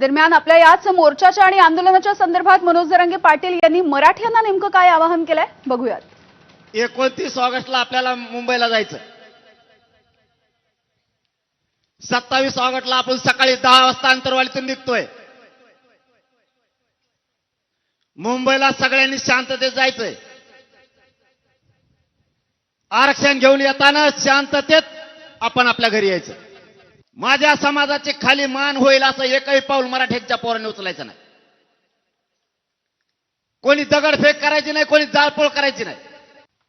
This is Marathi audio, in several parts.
दरम्यान आपल्या याच मोर्चाच्या आणि आंदोलनाच्या संदर्भात मनोज दरंगे पाटील यांनी मराठ्यांना नेमकं काय आवाहन केलंय? बघूयात. एकोणतीस ऑगस्टला आपल्याला मुंबईला जायचं. सत्तावीस ऑगस्टला आपण सकाळी दहा वाजता अंतरवालीतून निघतोय. मुंबईला सगळ्यांनी शांततेत जायचंय. आरक्षण घेऊन येताना शांततेत आपण आपल्या घरी यायचं. माझ्या समाजाचे खाली मान होईल असं एकही पाऊल मराठ्यांच्या पोराने उचलायचं नाही. कोणी दगडफेक करायची नाही कोणी जाळपोळ करायची नाही.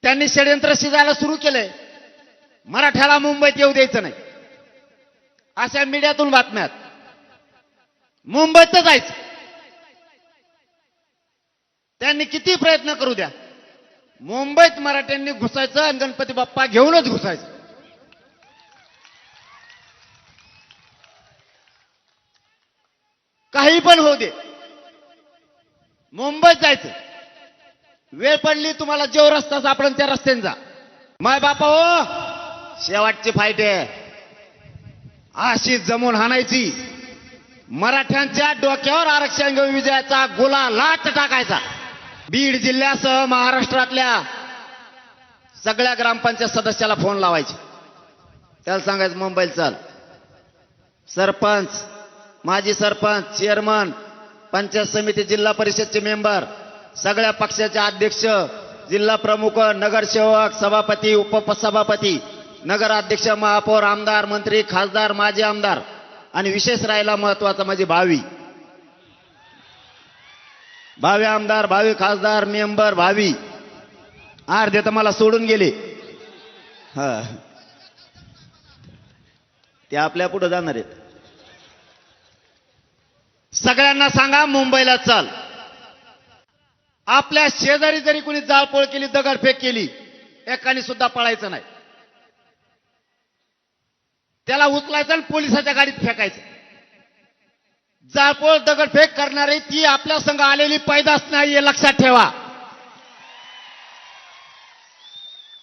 त्यांनी षडयंत्र शिजायला सुरू केलंय. मराठ्याला मुंबईत येऊ द्यायचं नाही. अशा मीडियातून बातम्यात मुंबईत जायचं. त्यांनी किती प्रयत्न करू द्या. मुंबईत मराठ्यांनी घुसायचं आणि गणपती बाप्पा घेऊनच घुसायचं. कधी पण होऊ दे. मुंबईत जायचं. वेळ पडली तुम्हाला जेव रस्ता सापडून त्या रस्त्याने जा. माय बापा हो शेवटची फाईट आहे. अशी जमून हाणायची. मराठ्यांच्या डोक्यावर आरक्षण घेऊन विजयाचा गोला लाट टाकायचा. बीड जिल्ह्यासह महाराष्ट्रातल्या सगळ्या ग्रामपंचायत सदस्याला फोन लावायचे. त्याला सांगायचं मुंबईला चल. सरपंच माजी सरपंच चेअरमन पंचायत समिती जिल्हा परिषदचे मेंबर सगळ्या पक्षाचे अध्यक्ष जिल्हा प्रमुख नगरसेवक सभापती उपसभापती नगराध्यक्ष महापौर आमदार मंत्री खासदार माजी आमदार आणि विशेष राहिला महत्त्वाचा म्हणजे भावी. भावी आमदार भावी खासदार मेंबर भावी. अर्धे तर मला सोडून गेले. हा. ते आपल्या पुढे जाणार आहेत. सगळ्यांना सांगा मुंबईला चल. आपल्या शेजारी जरी कोणी जाळपोळ केली दगडफेक केली एकाने सुद्धा पळायचं नाही. त्याला उचलायचं आणि पोलिसाच्या गाडीत फेकायचं. जाळपोळ दगडफेक करणारी ती आपल्या संघ आलेली पैदास नाही हे लक्षात ठेवा.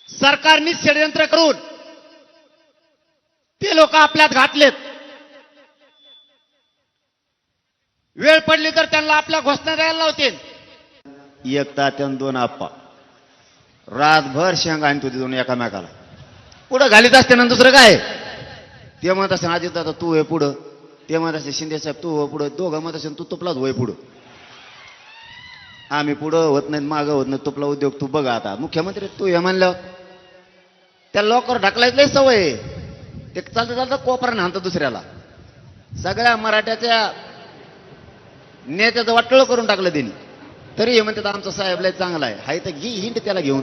सरकारने षडयंत्र करून ते लोक आपल्यात घातलेत. वेळ पडली तर त्यांना आपल्या घोषणा द्यायला लावतील. एक तात्यान दोन आप्पा. रातभर शेंग आणत होती दोन एकामेकाला. पुढं घालीत असते ना दुसरं काय? ते म्हणत असेल अजित दादा तू हे पुढं. ते म्हणत असेल शिंदे साहेब तू हो पुढं. दोघं म्हणत असेल तू तुपलाच होय पुढं. आम्ही पुढं होत नाही मागं होत नाही तुपला उद्योग तू बघा आता. मुख्यमंत्री तू हे म्हणलं. त्या लॉकर ढकलायचं लय सवय ते चालतं चालतं कोपरा आणतं दुसऱ्याला. सगळ्या मराठ्याच्या नेत्याचं वाटोळ करून टाकलं त्यांनी तरी हे म्हणतात आमचा साहेब लय चांगला आहे. हाय तर घे हिंट त्याला घेऊन.